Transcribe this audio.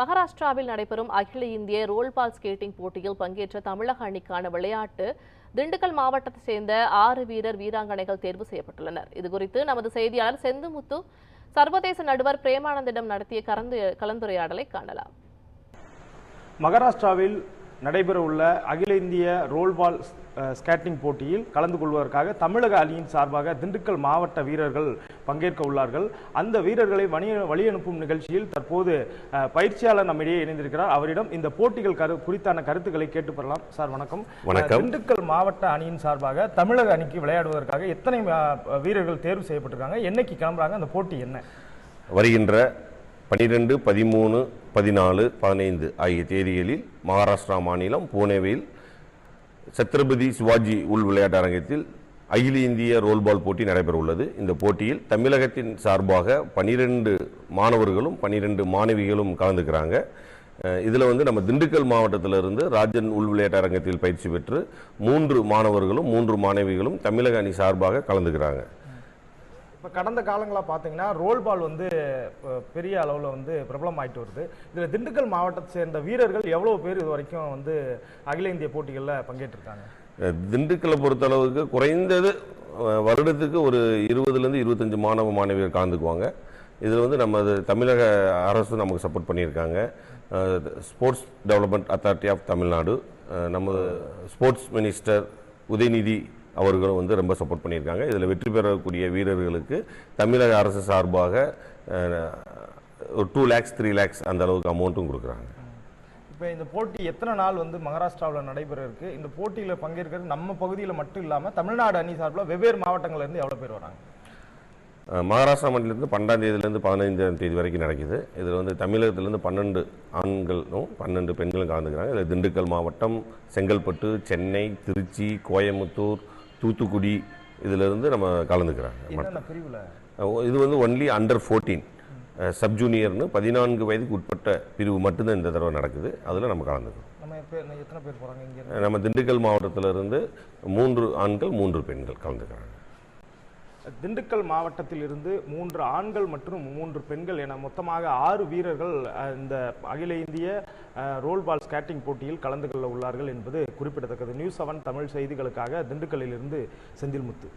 மகாராஷ்டிராவில் நடைபெறும் அகில இந்திய ரோல்பால் ஸ்கேட்டிங் போட்டியில் பங்கேற்ற தமிழக அணிக்கான விளையாட்டு திண்டுக்கல் மாவட்டத்தைச் சேர்ந்த ஆறு வீரர் வீராங்கனைகள் தேர்வு செய்யப்பட்டுள்ளனர். இதுகுறித்து நமது செய்தியாளர் செந்துமுத்து சர்வதேச நடுவர் பிரேமானந்திடம் நடத்திய கலந்து கலந்துரையாடலை காணலாம். மகாராஷ்டிராவில் நடைபெறவுள்ள அகில இந்திய ரோல்பால் ஸ்கேட்டிங் போட்டியில் கலந்து கொள்வதற்காக தமிழக அணியின் சார்பாக திண்டுக்கல் மாவட்ட வீரர்கள் பங்கேற்க உள்ளார்கள். அந்த வீரர்களை வழி வழி அனுப்பும் நிகழ்ச்சியில் தற்போது பயிற்சியாளர் நம்மிடையே இணைந்திருக்கிறார். அவரிடம் இந்த போட்டிகள் கரு குறித்தான கருத்துக்களை கேட்டு பெறலாம். சார் வணக்கம். திண்டுக்கல் மாவட்ட அணியின் சார்பாக தமிழக அணிக்கு விளையாடுவதற்காக எத்தனை வீரர்கள் தேர்வு செய்யப்பட்டிருக்காங்க? என்னைக்கு கிளம்புறாங்க? அந்த போட்டி என்ன? வருகின்ற பனிரெண்டு பதிமூணு பதினாலு பதினைந்து ஆகிய தேதிகளில் மகாராஷ்டிரா மாநிலம் புனேவில் சத்ரபதி சிவாஜி உள் விளையாட்டு அரங்கத்தில் அகில இந்திய ரோல்பால் போட்டி நடைபெற உள்ளது இந்த போட்டியில் தமிழகத்தின் சார்பாக பனிரெண்டு மாணவர்களும் பனிரெண்டு மாணவிகளும் கலந்துக்கிறாங்க. இதில் வந்து நம்ம திண்டுக்கல் மாவட்டத்திலிருந்து ராஜன் உள் விளையாட்டு அரங்கத்தில் பயிற்சி பெற்று மூன்று மாணவர்களும் மூன்று மாணவிகளும் தமிழக அணி சார்பாக கலந்துக்கிறாங்க. இப்போ கடந்த காலங்களாக பார்த்தீங்கன்னா ரோல் பால் வந்து பெரிய அளவில் வந்து பிரபலம் ஆகிட்டு வருது. இதில் திண்டுக்கல் மாவட்டத்தை சேர்ந்த வீரர்கள் எவ்வளோ பேர் இது வரைக்கும் வந்து அகில இந்திய போட்டிகளில் பங்கேற்றிருக்காங்க? திண்டுக்கலை பொறுத்தளவுக்கு குறைந்தது வருடத்துக்கு ஒரு இருபதுலேருந்து இருபத்தஞ்சு மாணவ மாணவியர் கலந்துக்குவாங்க. இதில் வந்து நம்ம தமிழக அரசு நமக்கு சப்போர்ட் பண்ணியிருக்காங்க. Sports development authority of Tamil Nadu நம்ம ஸ்போர்ட்ஸ் மினிஸ்டர் உதயநிதி அவர்களும் வந்து ரொம்ப சப்போர்ட் பண்ணியிருக்காங்க. இதில் வெற்றி பெறக்கூடிய வீரர்களுக்கு தமிழக அரசு சார்பாக ஒரு டூ லேக்ஸ் த்ரீ லேக்ஸ் அந்த அளவுக்கு அமௌண்ட்டும் கொடுக்குறாங்க. இப்போ இந்த போட்டி எத்தனை நாள் வந்து மகாராஷ்டிராவில் நடைபெற இருக்கு இந்த போட்டியில் பங்கேற்கிறது நம்ம பகுதியில் மட்டும் இல்லாமல் தமிழ்நாடு அணி சார்பில் வெவ்வேறு மாவட்டங்கள்ல இருந்து எவ்வளோ பேர் வராங்க? மகாராஷ்டிரா மாநிலத்திலிருந்து பன்னெண்டாம் தேதியிலேருந்து பதினைஞ்சாம் தேதி வரைக்கும் நடக்குது. இதில் வந்து தமிழகத்திலேருந்து பன்னெண்டு ஆண்களும் பன்னெண்டு பெண்களும் கலந்துக்கிறாங்க. இதில் திண்டுக்கல் மாவட்டம் செங்கல்பட்டு சென்னை திருச்சி கோயம்புத்தூர் தூத்துக்குடி இதிலிருந்து நம்ம கலந்துக்கிறாங்க. இது வந்து ஒன்லி அண்டர் ஃபோர்டீன் சப் ஜூனியர்னு பதினான்கு வயதுக்கு உட்பட்ட பிரிவு மட்டும்தான் இந்த தடவை நடக்குது. அதில் நம்ம கலந்துக்கிறோம். நம்ம திண்டுக்கல் மாவட்டத்திலிருந்து மூன்று ஆண்கள் மூன்று பெண்கள் கலந்துக்கிறாங்க. திண்டுக்கல் மாவட்டத்தில் இருந்து மூன்று ஆண்கள் மற்றும் மூன்று பெண்கள் என மொத்தமாக ஆறு வீரர்கள் இந்த அகில இந்திய ரோல் பால் ஸ்கேட்டிங் போட்டியில் கலந்து கொள்ள உள்ளார்கள் என்பது குறிப்பிடத்தக்கது. நியூஸ் செவன் தமிழ் செய்திகளுக்காக திண்டுக்கல்லிலிருந்து செந்தில்முத்து.